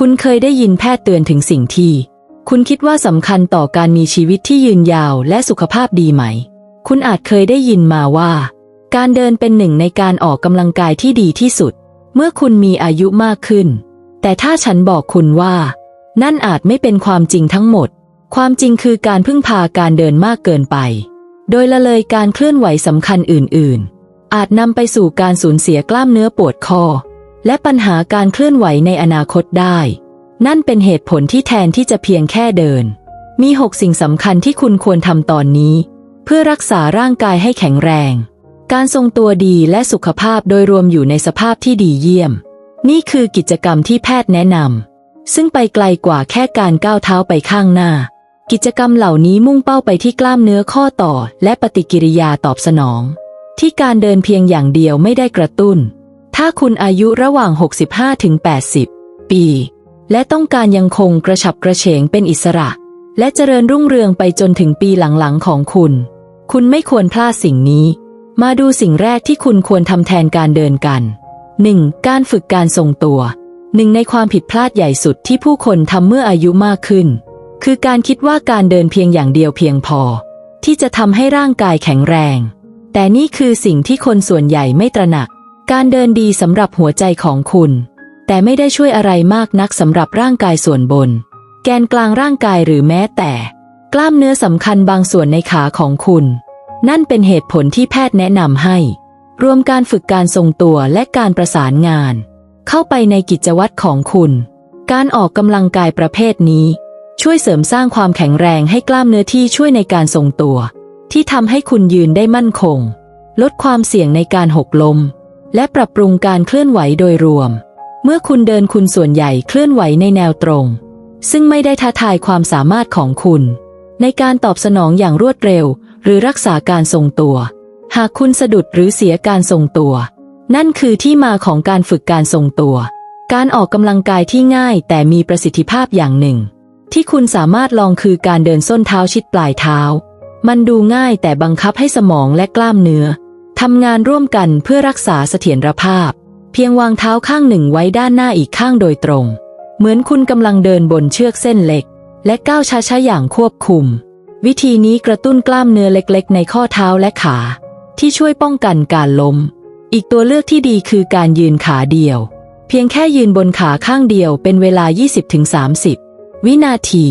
คุณเคยได้ยินแพทย์เตือนถึงสิ่งที่ คุณคิดว่าสำคัญต่อการมีชีวิตที่ยืนยาวและสุขภาพดีไหม คุณอาจเคยได้ยินมาว่า การเดินเป็นหนึ่งในการออกกำลังกายที่ดีที่สุด เมื่อคุณมีอายุมากขึ้น แต่ถ้าฉันบอกคุณว่า นั่นอาจไม่เป็นความจริงทั้งหมด ความจริงคือการพึ่งพาการเดินมากเกินไป โดยละเลยการเคลื่อนไหวสำคัญอื่น ๆ อาจนำไปสู่การสูญเสียกล้ามเนื้อปวดคอ และปัญหาการเคลื่อนไหวในอนาคตได้ นั่นเป็นเหตุผลที่แทนที่จะเพียงแค่เดิน มีหกสิ่งสำคัญที่คุณควรทำตอนนี้ เพื่อรักษาร่างกายให้แข็งแรง การทรงตัวดีและสุขภาพโดยรวมอยู่ในสภาพที่ดีเยี่ยม นี่คือกิจกรรมที่แพทย์แนะนำซึ่งไปไกลกว่าแค่การก้าวเท้าไปข้างหน้า กิจกรรมเหล่านี้มุ่งเป้าไปที่กล้ามเนื้อข้อต่อ และปฏิกิริยาตอบสนอง ที่การเดินเพียงอย่างเดียวไม่ได้กระตุ้น ถ้าคุณอายุระหว่าง 65-80 ปี และต้องการยังคงกระฉับกระเฉงเป็นอิสระ และเจริญรุ่งเรืองไปจนถึงปีหลังๆ ของคุณ คุณไม่ควรพลาดสิ่งนี้ มาดูสิ่งแรกที่คุณควรทำแทนการเดินกัน 1. การฝึกการทรงตัว หนึ่งในความผิดพลาดใหญ่สุดที่ผู้คนทำเมื่ออายุมากขึ้น คือการคิดว่าการเดินเพียงอย่างเดียวเพียงพอ ที่จะทำให้ร่างกายแข็งแรง แต่นี่คือสิ่งที่คนส่วนใหญ่ไม่ตระหนัก การเดินดีสำหรับหัวใจของคุณ แต่ไม่ได้ช่วยอะไรมากนักสำหรับร่างกายส่วนบน แกนกลางร่างกายหรือแม้แต่ กล้ามเนื้อสำคัญบางส่วนในขาของคุณ นั่นเป็นเหตุผลที่แพทย์แนะนำให้ รวมการฝึกการทรงตัวและการประสานงาน เข้าไปในกิจวัตรของคุณ การออกกำลังกายประเภทนี้ ช่วยเสริมสร้างความแข็งแรงให้กล้ามเนื้อที่ช่วยในการทรงตัว ที่ทำให้คุณยืนได้มั่นคง ลดความเสี่ยงในการหกล้ม และปรับปรุงการเคลื่อนไหวโดยรวม เมื่อคุณเดินคุณส่วนใหญ่เคลื่อนไหวในแนวตรง ซึ่งไม่ได้ท้าทายความสามารถของคุณ ในการตอบสนองอย่างรวดเร็ว หรือรักษาการทรงตัว หากคุณสะดุดหรือเสียการทรงตัว นั่นคือที่มาของการฝึกการทรงตัว การออกกำลังกายที่ง่ายแต่มีประสิทธิภาพอย่างหนึ่ง ที่คุณสามารถลองคือการเดินส้นเท้าชิดปลายเท้า มันดูง่ายแต่บังคับให้สมองและกล้ามเนื้อ ทำงานร่วมกันเพื่อรักษาเสถียรภาพ เพียงวางเท้าข้างหนึ่งไว้ด้านหน้าอีกข้างโดยตรง เหมือนคุณกำลังเดินบนเชือกเส้นเล็ก และก้าวช้าๆอย่างควบคุม วิธีนี้กระตุ้นกล้ามเนื้อเล็กๆ ในข้อเท้าและขา ที่ช่วยป้องกันการล้ม อีกตัวเลือกที่ดีคือการยืนขาเดียว เพียงแค่ยืนบนขาข้างเดียวเป็นเวลา 20-30 วินาที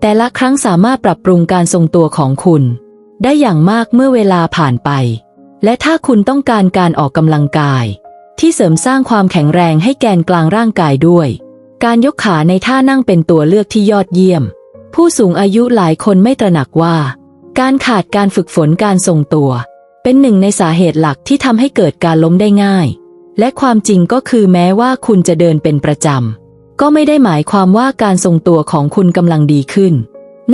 แต่ละครั้งสามารถปรับปรุงการทรงตัวของคุณ ได้อย่างมากเมื่อเวลาผ่านไป และถ้าคุณต้องการการออกกำลังกาย ที่เสริมสร้างความแข็งแรงให้แกนกลางร่างกายด้วย การยกขาในท่านั่งเป็นตัวเลือกที่ยอดเยี่ยม ผู้สูงอายุหลายคนไม่ตระหนักว่า การขาดการฝึกฝนการทรงตัว เป็นหนึ่งในสาเหตุหลักที่ทำให้เกิดการล้มได้ง่าย และความจริงก็คือแม้ว่าคุณจะเดินเป็นประจำก็ไม่ได้หมายความว่าการทรงตัวของคุณกำลังดีขึ้น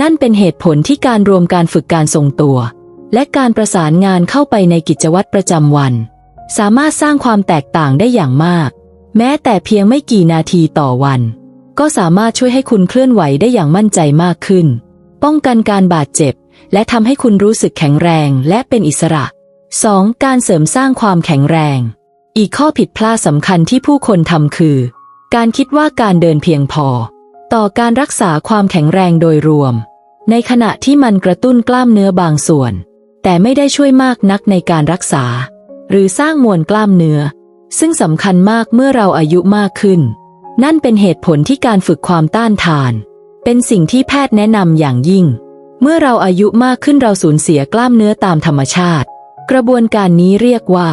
นั่นเป็นเหตุผลที่การรวมการฝึกการทรงตัว และการประสานงานเข้าไปในกิจวัตรประจำวัน สามารถสร้างความแตกต่างได้อย่างมาก แม้แต่เพียงไม่กี่นาทีต่อวัน ก็สามารถช่วยให้คุณเคลื่อนไหวได้อย่างมั่นใจมากขึ้น ป้องกันการบาดเจ็บ และทำให้คุณรู้สึกแข็งแรงและเป็นอิสระ 2. การเสริมสร้างความแข็งแรง อีกข้อผิดพลาดสำคัญที่ผู้คนทำคือ การคิดว่าการเดินเพียงพอ ต่อการรักษาความแข็งแรงโดยรวม ในขณะที่มันกระตุ้นกล้ามเนื้อบางส่วน แต่ไม่ได้ช่วยมากนักในการรักษา หรือสร้างมวลกล้ามเนื้อ ซึ่งสำคัญมากเมื่อเราอายุมากขึ้น นั่นเป็นเหตุผลที่การฝึกความต้านทาน เป็นสิ่งที่แพทย์แนะนำอย่างยิ่ง เมื่อเราอายุมากขึ้นเราสูญเสียกล้ามเนื้อตามธรรมชาติ กระบวนการนี้เรียกว่า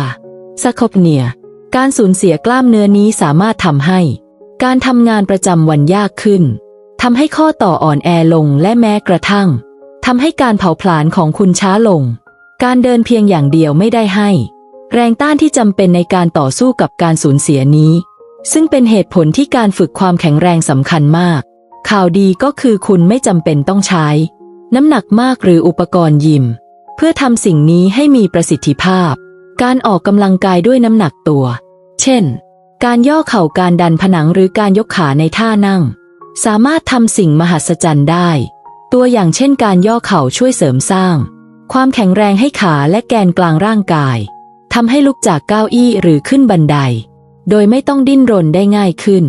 สโคปเนีย การสูญเสียกล้ามเนื้อนี้สามารถทำให้ การทำงานประจำวันยากขึ้นทำให้ข้อต่ออ่อนแอลงและแม้กระทั่งทำให้การเผาผลาญของคุณช้าลง การเดินเพียงอย่างเดียวไม่ได้ให้ แรงต้านที่จำเป็นในการต่อสู้กับการสูญเสียนี้ ซึ่งเป็นเหตุผลที่การฝึกความแข็งแรงสำคัญมาก ข่าวดีก็คือคุณไม่จำเป็นต้องใช้ น้ำหนักมากหรืออุปกรณ์ยิม เพื่อทำสิ่งนี้ให้มีประสิทธิภาพ การออกกำลังกายด้วยน้ำหนักตัว เช่น การย่อเข่าการดันผนังหรือการยกขาในท่านั่ง สามารถทำสิ่งมหัศจรรย์ได้ ตัวอย่างเช่นการย่อเข่าช่วยเสริมสร้าง ความแข็งแรงให้ขาและแกนกลางร่างกายทำให้ลุกจากเก้าอี้หรือขึ้นบันได โดยไม่ต้องดิ้นรนได้ง่ายขึ้น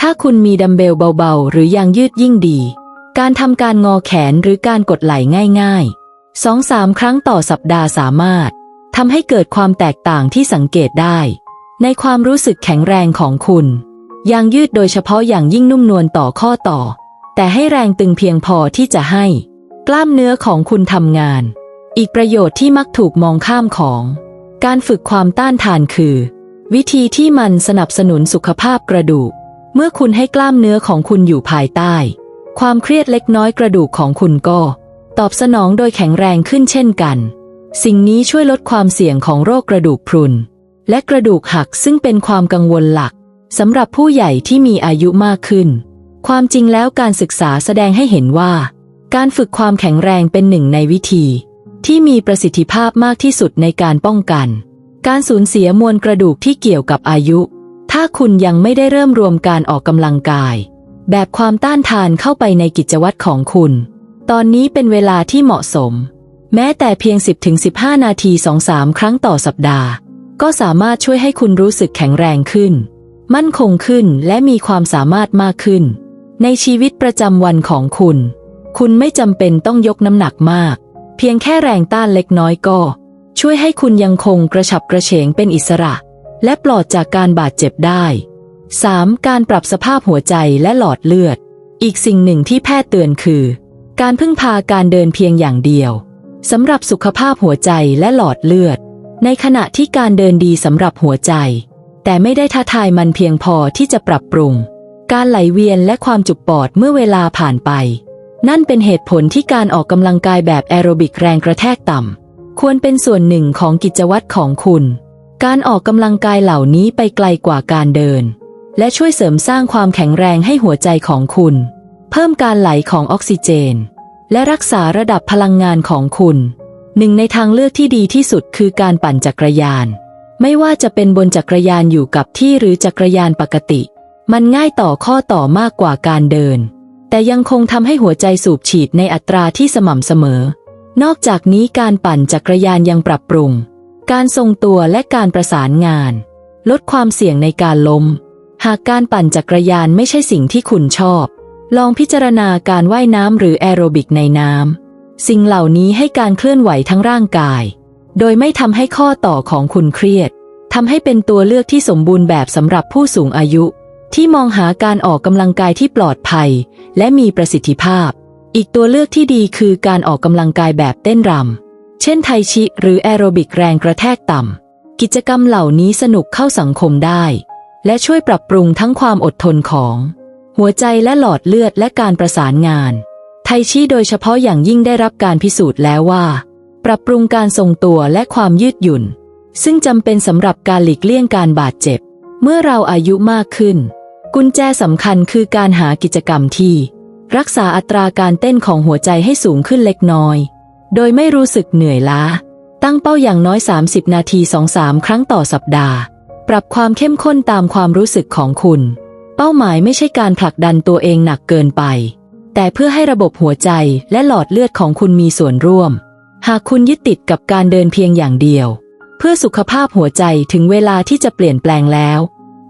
ถ้าคุณมีดัมเบลเบาๆ หรือยางยืดยิ่งดี การทำการงอแขนหรือการกดไหล่ง่ายๆสองสามครั้งต่อสัปดาห์สามารถทำให้เกิดความแตกต่างที่สังเกตได้ ในความรู้สึกแข็งแรงของคุณยางยืดโดยเฉพาะอย่างยิ่งนุ่มนวลต่อข้อต่อ แต่ให้แรงตึงเพียงพอที่จะให้ กล้ามเนื้อของคุณทำงาน อีกประโยชน์ที่มักถูกมองข้ามของ การฝึกความต้านทานคือ วิธีที่มันสนับสนุนสุขภาพกระดูก เมื่อคุณให้กล้ามเนื้อของคุณอยู่ภายใต้ ความเครียดเล็กน้อยกระดูกของคุณก็ ตอบสนองโดยแข็งแรงขึ้นเช่นกัน สิ่งนี้ช่วยลดความเสี่ยงของโรคกระดูกพรุน และกระดูกหักซึ่งเป็นความกังวลหลักสำหรับผู้ใหญ่ที่มีอายุมากขึ้น ความจริงแล้วการศึกษาแสดงให้เห็นว่า การฝึกความแข็งแรงเป็นหนึ่งในวิธี ที่มีประสิทธิภาพมากที่สุดในการป้องกัน การสูญเสียมวลกระดูกที่เกี่ยวกับอายุ ถ้าคุณยังไม่ได้เริ่มรวมการออกกำลังกาย แบบความต้านทานเข้าไปในกิจวัตรของคุณ ตอนนี้เป็นเวลาที่เหมาะสม แม้แต่เพียง 10-15 นาที 2-3 ครั้งต่อสัปดาห์ ก็สามารถช่วยให้คุณรู้สึกแข็งแรงขึ้น มั่นคงขึ้นและมีความสามารถมากขึ้น ในชีวิตประจำวันของคุณ คุณไม่จำเป็นต้องยกน้ำหนักมาก เพียงแค่แรงต้านเล็กน้อยก็ ช่วยให้คุณยังคงกระฉับกระเฉงเป็นอิสระ และปลอดจากการบาดเจ็บได้ 3. การปรับสภาพหัวใจและหลอดเลือด อีกสิ่งหนึ่งที่แพทย์เตือนคือ การพึ่งพาการเดินเพียงอย่างเดียวสำหรับสุขภาพหัวใจและหลอดเลือด ในขณะที่การเดินดีสำหรับหัวใจ แต่ไม่ได้ท้าทายมันเพียงพอที่จะปรับปรุง การไหลเวียนและความจุกปอดเมื่อเวลาผ่านไป นั่นเป็นเหตุผลที่การออกกำลังกายแบบแอโรบิกแรงกระแทกต่ำ ควรเป็นส่วนหนึ่งของกิจวัตรของคุณ การออกกำลังกายเหล่านี้ไปไกลกว่าการเดิน และช่วยเสริมสร้างความแข็งแรงให้หัวใจของคุณ เพิ่มการไหลของออกซิเจน และรักษาระดับพลังงานของคุณ หนึ่งในทางเลือกที่ดีที่สุดคือการปั่นจักรยาน ไม่ว่าจะเป็นบนจักรยานอยู่กับที่หรือจักรยานปกติ มันง่ายต่อข้อต่อมากกว่าการเดิน แต่ยังคงทำให้หัวใจสูบฉีดในอัตราที่สม่ำเสมอ นอกจากนี้การปั่นจักรยานยังปรับปรุง การทรงตัวและการประสานงาน ลดความเสี่ยงในการล้ม หากการปั่นจักรยานไม่ใช่สิ่งที่คุณชอบ ลองพิจารณาการว่ายน้ำหรือแอโรบิกในน้ำสิ่งเหล่านี้ให้การเคลื่อนไหวทั้งร่างกาย โดยไม่ทำให้ข้อต่อของคุณเครียดทำให้เป็นตัวเลือกที่สมบูรณ์แบบสำหรับผู้สูงอายุ ที่มองหาการออกกำลังกายที่ปลอดภัย และมีประสิทธิภาพ อีกตัวเลือกที่ดีคือการออกกำลังกายแบบเต้นรำ เช่นไทชิหรือแอโรบิกแรงกระแทกต่ำ กิจกรรมเหล่านี้สนุกเข้าสังคมได้ และช่วยปรับปรุงทั้งความอดทนของ หัวใจและหลอดเลือดและการประสานงาน ไทชีโดยเฉพาะอย่างยิ่งได้รับการพิสูจน์แล้วว่า ปรับปรุงการทรงตัวและความยืดหยุ่น ซึ่งจำเป็นสำหรับการหลีกเลี่ยงการบาดเจ็บ เมื่อเราอายุมากขึ้น กุญแจสำคัญคือการหากิจกรรมที่ รักษาอัตราการเต้นของหัวใจให้สูงขึ้นเล็กน้อย โดยไม่รู้สึกเหนื่อยล้า ตั้งเป้าอย่างน้อย 30 นาที 2-3 ครั้งต่อสัปดาห์ ปรับความเข้มข้นตามความรู้สึกของคุณ เป้าหมายไม่ใช่การผลักดันตัวเองหนักเกินไป แต่เพื่อให้ระบบหัวใจและหลอดเลือดของคุณมีส่วนร่วม หากคุณยึดติดกับการเดินเพียงอย่างเดียว เพื่อสุขภาพหัวใจถึงเวลาที่จะเปลี่ยนแปลงแล้ว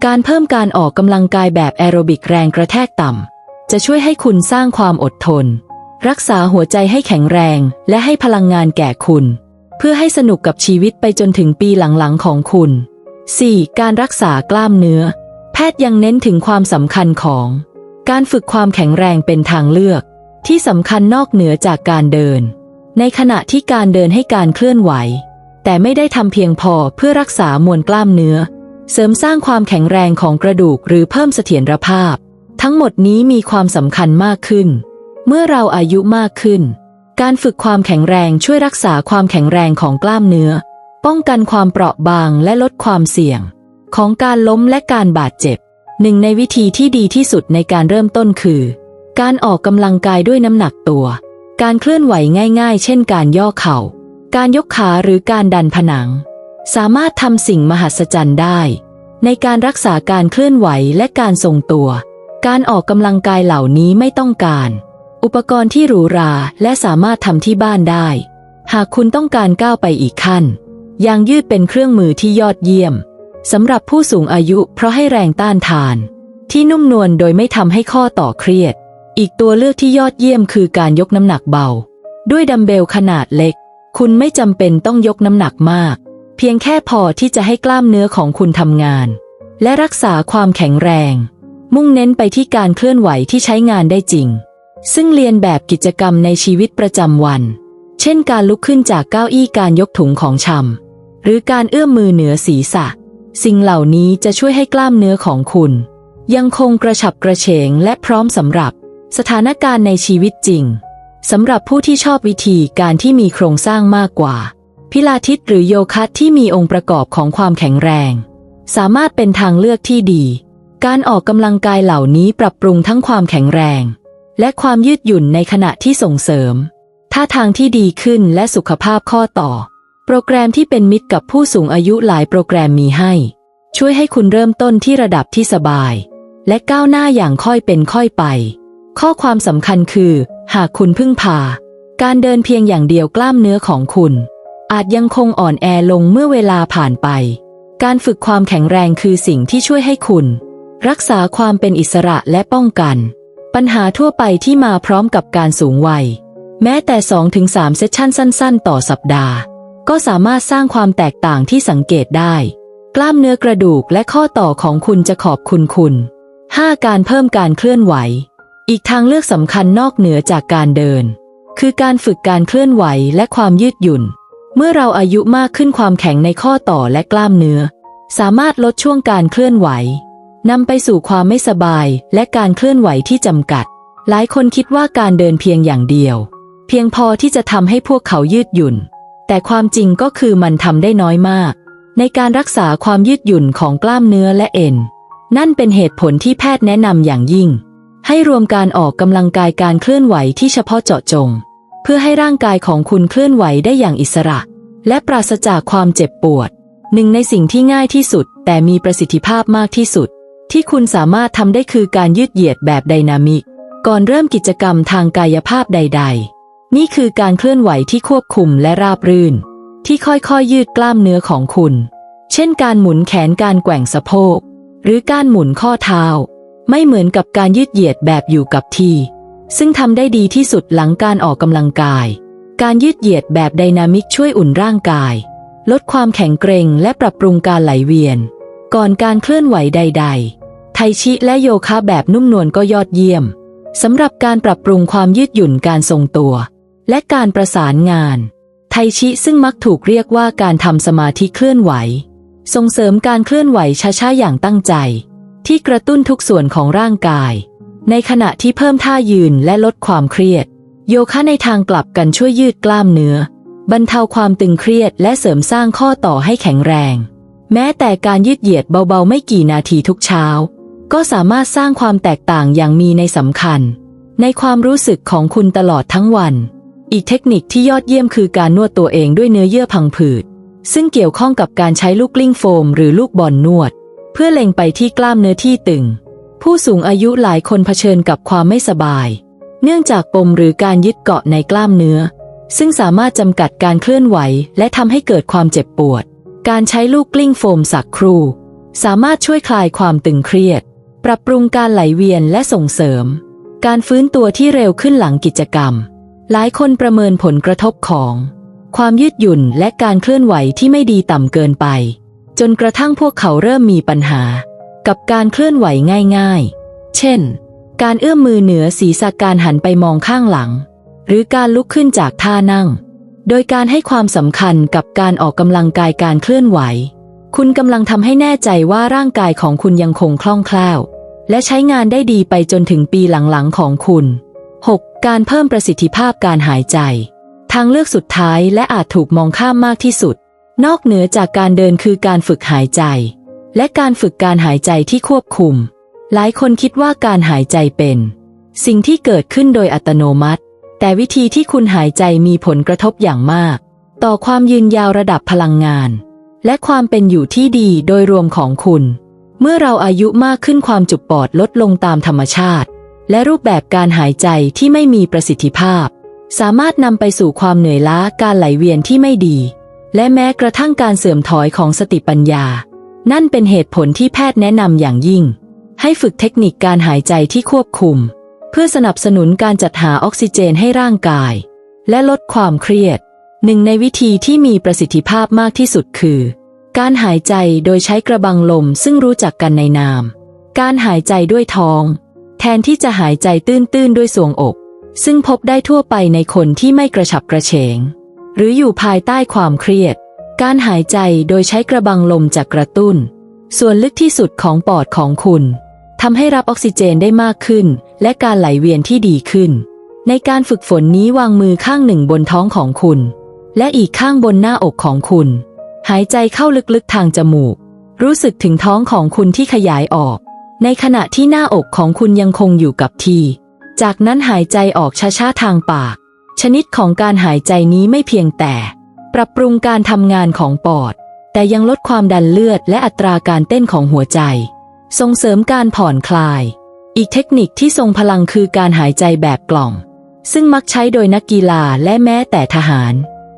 การเพิ่มการออกกำลังกายแบบแอโรบิกแรงกระแทกต่ำ จะช่วยให้คุณสร้างความอดทน รักษาหัวใจให้แข็งแรง และให้พลังงานแก่คุณ เพื่อให้สนุกกับชีวิตไปจนถึงปีหลังๆของคุณ 4. การรักษากล้ามเนื้อ แพทย์ยังเน้นถึงความสำคัญของ การฝึกความแข็งแรงเป็นทางเลือก ที่สำคัญนอกเหนือจากการเดิน ในขณะที่การเดินให้การเคลื่อนไหว แต่ไม่ได้ทำเพียงพอเพื่อรักษามวลกล้ามเนื้อ เสริมสร้างความแข็งแรงของกระดูกหรือเพิ่มเสถียรภาพ ทั้งหมดนี้มีความสำคัญมากขึ้น เมื่อเราอายุมากขึ้น การฝึกความแข็งแรงช่วยรักษาความแข็งแรงของกล้ามเนื้อ ป้องกันความเปราะบางและลดความเสี่ยง ของการล้มและการบาดเจ็บ หนึ่งในวิธีที่ดีที่สุดในการเริ่มต้นคือ การออกกำลังกายด้วยน้ำหนักตัว การเคลื่อนไหวง่าย ๆ เช่น การย่อเข่า การยกขาหรือการดันผนัง สามารถทำสิ่งมหัศจรรย์ได้ ในการรักษาการเคลื่อนไหวและการทรงตัว การออกกำลังกายเหล่านี้ไม่ต้องการ อุปกรณ์ที่หรูหราและสามารถทำที่บ้านได้ หากคุณต้องการก้าวไปอีกขั้น ยางยืดเป็นเครื่องมือที่ยอดเยี่ยมสำหรับผู้สูงอายุเพราะให้แรงต้านทาน ที่นุ่มนวลโดยไม่ทำให้ข้อต่อเครียด อีกตัวเลือกที่ยอดเยี่ยมคือการยกน้ำหนักเบา ด้วยดัมเบลขนาดเล็ก คุณไม่จำเป็นต้องยกน้ำหนักมาก พียงแค่พอที่จะให้กล้ามเนื้อของคุณทำงาน และรักษาความแข็งแรง มุ่งเน้นไปที่การเคลื่อนไหวที่ใช้งานได้จริง ซึ่งเรียนแบบกิจกรรมในชีวิตประจำวัน เช่นการลุกขึ้นจากเก้าอี้การยกถุงของชำหรือการเอื้อมมือเหนือศีรษะ สิ่งเหล่านี้จะช่วยให้กล้ามเนื้อของคุณ ยังคงกระฉับกระเฉงและพร้อมสำหรับ สถานการณ์ในชีวิตจริงสำหรับผู้ที่ชอบวิธีการที่มีโครงสร้างมากกว่า พิลาทิสหรือโยคะที่มีองค์ประกอบของความแข็งแรง สามารถเป็นทางเลือกที่ดี การออกกำลังกายเหล่านี้ปรับปรุงทั้งความแข็งแรง และความยืดหยุ่นในขณะที่ส่งเสริมท่าทางที่ดีขึ้นและสุขภาพข้อต่อ โปรแกรมที่เป็นมิตรกับผู้สูงอายุหลายโปรแกรมมีให้ ช่วยให้คุณเริ่มต้นที่ระดับที่สบาย และก้าวหน้าอย่างค่อยเป็นค่อยไป ข้อความสำคัญคือ หากคุณพึ่งพา การเดินเพียงอย่างเดียวกล้ามเนื้อของคุณ อาจยังคงอ่อนแอลงเมื่อเวลาผ่านไป การฝึกความแข็งแรงคือสิ่งที่ช่วยให้คุณ รักษาความเป็นอิสระและป้องกัน ปัญหาทั่วไปที่มาพร้อมกับการสูงวัย แม้แต่ 2-3 เซสชั่นสั้น ๆ ต่อสัปดาห์ ก็สามารถสร้างความแตกต่างที่สังเกตได้ กล้ามเนื้อกระดูกและข้อต่อของคุณจะขอบคุณคุณ 5. การเพิ่มการเคลื่อนไหว อีกทางเลือกสำคัญนอกเหนือจากการเดิน คือการฝึกการเคลื่อนไหวและความยืดหยุ่น เมื่อเราอายุมากขึ้นความแข็งในข้อต่อและกล้ามเนื้อ สามารถลดช่วงการเคลื่อนไหวนำไปสู่ความไม่สบายและการเคลื่อนไหวที่จำกัด หลายคนคิดว่าการเดินเพียงอย่างเดียว เพียงพอที่จะทำให้พวกเขายืดหยุ่น แต่ความจริงก็คือมันทำได้น้อยมาก ในการรักษาความยืดหยุ่นของกล้ามเนื้อและเอ็น นั่นเป็นเหตุผลที่แพทย์แนะนำอย่างยิ่ง ให้รวมการออกกำลังกายการเคลื่อนไหวที่เฉพาะเจาะจง เพื่อให้ร่างกายของคุณเคลื่อนไหวได้อย่างอิสระ และปราศจากความเจ็บปวด หนึ่งในสิ่งที่ง่ายที่สุด แต่มีประสิทธิภาพมากที่สุด ที่คุณสามารถทำได้คือการยืดเหยียดแบบไดนามิก ก่อนเริ่มกิจกรรมทางกายภาพใด ๆ นี่คือการเคลื่อนไหวที่ควบคุมและราบรื่น ที่ค่อยๆยืดกล้ามเนื้อของคุณ เช่น การหมุนแขนการแกว่งสะโพก หรือการหมุนข้อเท้า ไม่เหมือนกับการยืดเหยียดแบบอยู่กับที่ ซึ่งทำได้ดีที่สุดหลังการออกกำลังกาย การยืดเหยียดแบบไดนามิกช่วยอุ่นร่างกาย ลดความแข็งเกร็งและปรับปรุงการไหลเวียน ก่อนการเคลื่อนไหวใด ๆ ไทชิและโยคะแบบนุ่มนวลก็ยอดเยี่ยมสำหรับการปรับปรุงความยืดหยุ่นการทรงตัว และการประสานงาน ไทชิซึ่งมักถูกเรียกว่าการทำสมาธิเคลื่อนไหว ส่งเสริมการเคลื่อนไหวช้าๆอย่างตั้งใจ ที่กระตุ้นทุกส่วนของร่างกาย ในขณะที่เพิ่มท่ายืนและลดความเครียด โยคะในทางกลับกันช่วยยืดกล้ามเนื้อ บรรเทาความตึงเครียดและเสริมสร้างข้อต่อให้แข็งแรง แม้แต่การยืดเหยียดเบาๆไม่กี่นาทีทุกเช้า ก็สามารถสร้างความแตกต่างอย่างมีในสำคัญ ในความรู้สึกของคุณตลอดทั้งวัน อีกเทคนิคที่ยอดเยี่ยมคือการนวดตัวเองด้วยเนื้อเยื่อพังผืด ซึ่งเกี่ยวข้องกับการใช้ลูกกลิ้งโฟม หรือลูกบอลนวด เพื่อเล็งไปที่กล้ามเนื้อที่ตึง ผู้สูงอายุหลายคนเผชิญกับความไม่สบาย เนื่องจากปมหรือการยึดเกาะในกล้ามเนื้อ ซึ่งสามารถจำกัดการเคลื่อนไหว และทำให้เกิดความเจ็บปวด การใช้ลูกกลิ้งโฟมสักครู่ สามารถช่วยคลายความตึงเครียด ปรับปรุงการไหลเวียนและส่งเสริม การฟื้นตัวที่เร็วขึ้นหลังกิจกรรม หลายคนประเมินผลกระทบของ ความยืดหยุ่นและการเคลื่อนไหวที่ไม่ดีต่ำเกินไป จนกระทั่งพวกเขาเริ่มมีปัญหา กับการเคลื่อนไหวง่ายๆ เช่น การเอื้อมมือเหนือศีรษะการหันไปมองข้างหลัง หรือการลุกขึ้นจากท่านั่ง โดยการให้ความสำคัญกับการออกกำลังกายการเคลื่อนไหว คุณกำลังทำให้แน่ใจว่าร่างกายของคุณยังคงคล่องแคล่ว และใช้งานได้ดีไปจนถึงปีหลังๆของคุณ 6. การเพิ่มประสิทธิภาพการหายใจ ทางเลือกสุดท้ายและอาจถูกมองข้ามมากที่สุด นอกเหนือจากการเดินคือการฝึกหายใจ และการฝึกการหายใจที่ควบคุม หลายคนคิดว่าการหายใจเป็น สิ่งที่เกิดขึ้นโดยอัตโนมัติ แต่วิธีที่คุณหายใจมีผลกระทบอย่างมาก ต่อความยืนยาวระดับพลังงาน และความเป็นอยู่ที่ดีโดยรวมของคุณ เมื่อเราอายุมากขึ้นความจุปอดลดลงตามธรรมชาติ และรูปแบบการหายใจที่ไม่มีประสิทธิภาพ สามารถนำไปสู่ความเหนื่อยล้าการไหลเวียนที่ไม่ดี และแม้กระทั่งการเสื่อมถอยของสติปัญญา นั่นเป็นเหตุผลที่แพทย์แนะนำอย่างยิ่ง ให้ฝึกเทคนิคการหายใจที่ควบคุม เพื่อสนับสนุนการจัดหาออกซิเจนให้ร่างกาย และลดความเครียด หนึ่งในวิธีที่มีประสิทธิภาพมากที่สุดคือ การหายใจโดยใช้กระบังลมซึ่งรู้จักกันในนาม การหายใจด้วยท้อง แทนที่จะหายใจตื้นๆด้วยสวงอก ซึ่งพบได้ทั่วไปในคนที่ไม่กระฉับกระเฉง หรืออยู่ภายใต้ความเครียด การหายใจโดยใช้กระบังลมจะกระตุ้น ส่วนลึกที่สุดของปอดของคุณทำให้รับออกซิเจนได้มากขึ้น และการไหลเวียนที่ดีขึ้น ในการฝึกฝนนี้วางมือข้างหนึ่งบนท้องของคุณ และอีกข้างบนหน้าอกของคุณ หายใจเข้าลึกๆทางจมูก รู้สึกถึงท้องของคุณที่ขยายออก ในขณะที่หน้าอกของคุณยังคงอยู่กับที่จากนั้นหายใจออกช้าๆทางปาก ชนิดของการหายใจนี้ไม่เพียงแต่ ปรับปรุงการทำงานของปอด แต่ยังลดความดันเลือดและอัตราการเต้นของหัวใจ ส่งเสริมการผ่อนคลาย อีกเทคนิคที่ทรงพลังคือการหายใจแบบกล่อง ซึ่งมักใช้โดยนักกีฬาและแม้แต่ทหาร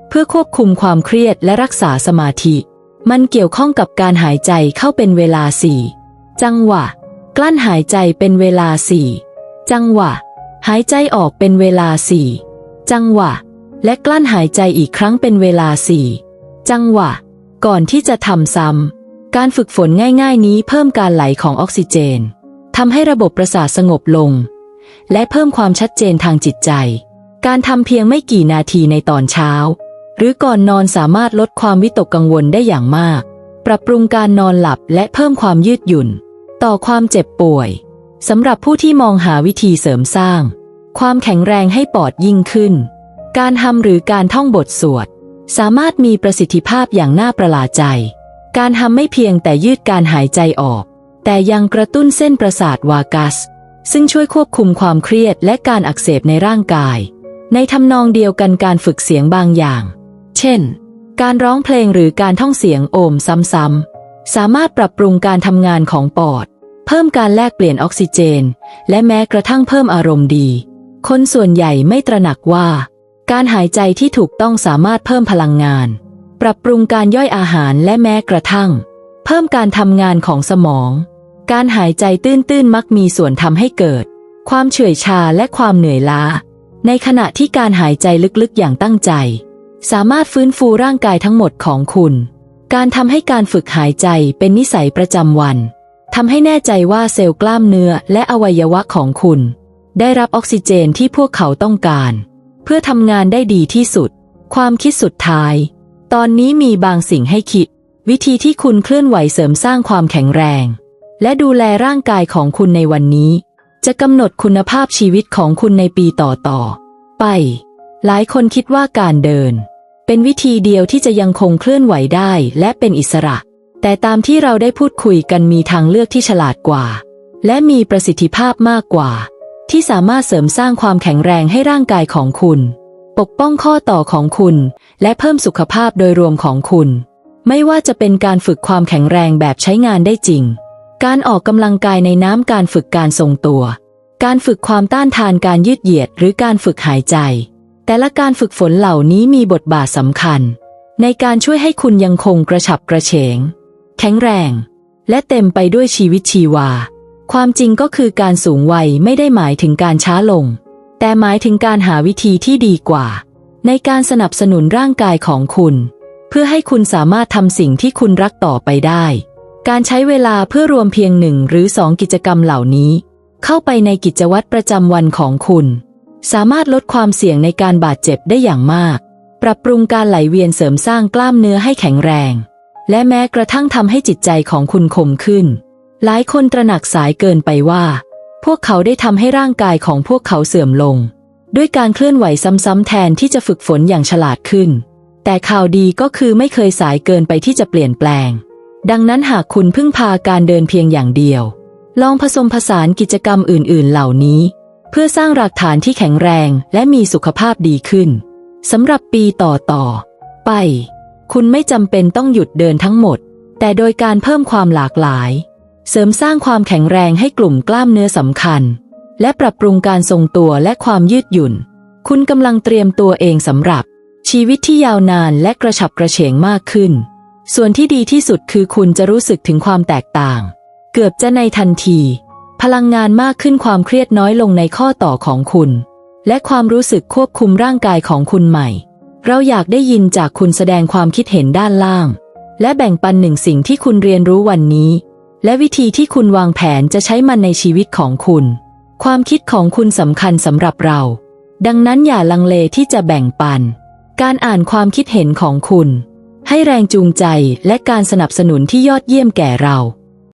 เพื่อควบคุมความเครียดและรักษาสมาธิ มันเกี่ยวข้องกับการหายใจเข้าเป็นเวลาสี่จังหวะ กลั้นหายใจเป็นเวลาสี่จังหวะ หายใจออกเป็นเวลาสี่จังหวะ และกลั้นหายใจอีกครั้งเป็นเวลาสี่จังหวะ ก่อนที่จะทำซ้ำ การฝึกฝนง่ายๆนี้เพิ่มการไหลของออกซิเจนทำให้ระบบประสาทสงบลง และเพิ่มความชัดเจนทางจิตใจ การทำเพียงไม่กี่นาทีในตอนเช้า หรือก่อนนอนสามารถลดความวิตกกังวลได้อย่างมาก ปรับปรุงการนอนหลับและเพิ่มความยืดหยุ่น ต่อความเจ็บป่วยสำหรับผู้ที่มองหาวิธีเสริมสร้าง ความแข็งแรงให้ปอดยิ่งขึ้น การทำหรือการท่องบทสวด สามารถมีประสิทธิภาพอย่างน่าประหลาดใจ การทำไม่เพียงแต่ยืดการหายใจออก แต่ยังกระตุ้นเส้นประสาทวากัส ซึ่งช่วยควบคุมความเครียดและการอักเสบในร่างกาย ในทำนองเดียวกันการฝึกเสียงบางอย่าง เช่น การร้องเพลงหรือการท่องเสียงโอมซ้ำๆ สามารถปรับปรุงการทำงานของปอด เพิ่มการแลกเปลี่ยนออกซิเจน และแม้กระทั่งเพิ่มอารมณ์ดี คนส่วนใหญ่ไม่ตระหนักว่า การหายใจที่ถูกต้องสามารถเพิ่มพลังงาน ปรับปรุงการย่อยอาหารและแม้กระทั่ง เพิ่มการทำงานของสมอง การหายใจตื้นๆมักมีส่วนทำให้เกิด ความเฉื่อยชาและความเหนื่อยล้า ในขณะที่การหายใจลึกๆอย่างตั้งใจ สามารถฟื้นฟูร่างกายทั้งหมดของคุณ การทำให้การฝึกหายใจเป็นนิสัยประจำวันทำให้แน่ใจว่าเซลล์กล้ามเนื้อและอวัยวะของคุณ ได้รับออกซิเจนที่พวกเขาต้องการ เพื่อทำงานได้ดีที่สุด ความคิดสุดท้าย ตอนนี้มีบางสิ่งให้คิด วิธีที่คุณเคลื่อนไหวเสริมสร้างความแข็งแรง และดูแลร่างกายของคุณในวันนี้ จะกำหนดคุณภาพชีวิตของคุณในปีต่อๆไป หลายคนคิดว่าการเดิน เป็นวิธีเดียวที่จะยังคงเคลื่อนไหวได้และเป็นอิสระ แต่ตามที่เราได้พูดคุยกันมีทางเลือกที่ฉลาดกว่า และมีประสิทธิภาพมากกว่า ที่สามารถเสริมสร้างความแข็งแรงให้ร่างกายของคุณ ปกป้องข้อต่อของคุณ และเพิ่มสุขภาพโดยรวมของคุณ ไม่ว่าจะเป็นการฝึกความแข็งแรงแบบใช้งานได้จริง การออกกำลังกายในน้ำการฝึกการทรงตัว การฝึกความต้านทานการยืดเหยียดหรือการฝึกหายใจ แต่ละการฝึกฝนเหล่านี้มีบทบาทสำคัญ ในการช่วยให้คุณยังคงกระฉับกระเฉง แข็งแรง และเต็มไปด้วยชีวิตชีวา ความจริงก็คือการสูงวัยไม่ได้หมายถึงการช้าลง แต่หมายถึงการหาวิธีที่ดีกว่า ในการสนับสนุนร่างกายของคุณ เพื่อให้คุณสามารถทำสิ่งที่คุณรักต่อไปได้ การใช้เวลาเพื่อรวมเพียงหนึ่งหรือสองกิจกรรมเหล่านี้ เข้าไปในกิจวัตรประจำวันของคุณ สามารถลดความเสี่ยงในการบาดเจ็บได้อย่างมาก ปรับปรุงการไหลเวียนเสริมสร้างกล้ามเนื้อให้แข็งแรง และแม้กระทั่งทำให้จิตใจของคุณคมขึ้น หลายคนตระหนักสายเกินไปว่า พวกเขาได้ทำให้ร่างกายของพวกเขาเสื่อมลง ด้วยการเคลื่อนไหวซ้ำๆแทนที่จะฝึกฝนอย่างฉลาดขึ้น แต่ข่าวดีก็คือไม่เคยสายเกินไปที่จะเปลี่ยนแปลง ดังนั้นหากคุณพึ่งพาการเดินเพียงอย่างเดียว ลองผสมผสานกิจกรรมอื่น ๆ เหล่านี้ เพื่อสร้างรากฐานที่แข็งแรงและมีสุขภาพดีขึ้นสำหรับปีต่อๆไป คุณไม่จำเป็นต้องหยุดเดินทั้งหมด แต่โดยการเพิ่มความหลากหลาย เสริมสร้างความแข็งแรงให้กลุ่มกล้ามเนื้อสำคัญ และปรับปรุงการทรงตัวและความยืดหยุ่น คุณกำลังเตรียมตัวเองสำหรับ ชีวิตที่ยาวนานและกระฉับกระเฉงมากขึ้น ส่วนที่ดีที่สุดคือคุณจะรู้สึกถึงความแตกต่าง เกือบจะในทันที พลังงานมากขึ้นความเครียดน้อยลงในข้อต่อของคุณ และความรู้สึกควบคุมร่างกายของคุณใหม่ เราอยากได้ยินจากคุณแสดงความคิดเห็นด้านล่าง และแบ่งปันหนึ่งสิ่งที่คุณเรียนรู้วันนี้ และวิธีที่คุณวางแผนจะใช้มันในชีวิตของคุณ ความคิดของคุณสำคัญสำหรับเรา ดังนั้นอย่าลังเลที่จะแบ่งปัน การอ่านความคิดเห็นของคุณ ให้แรงจูงใจและการสนับสนุนที่ยอดเยี่ยมแก่เรา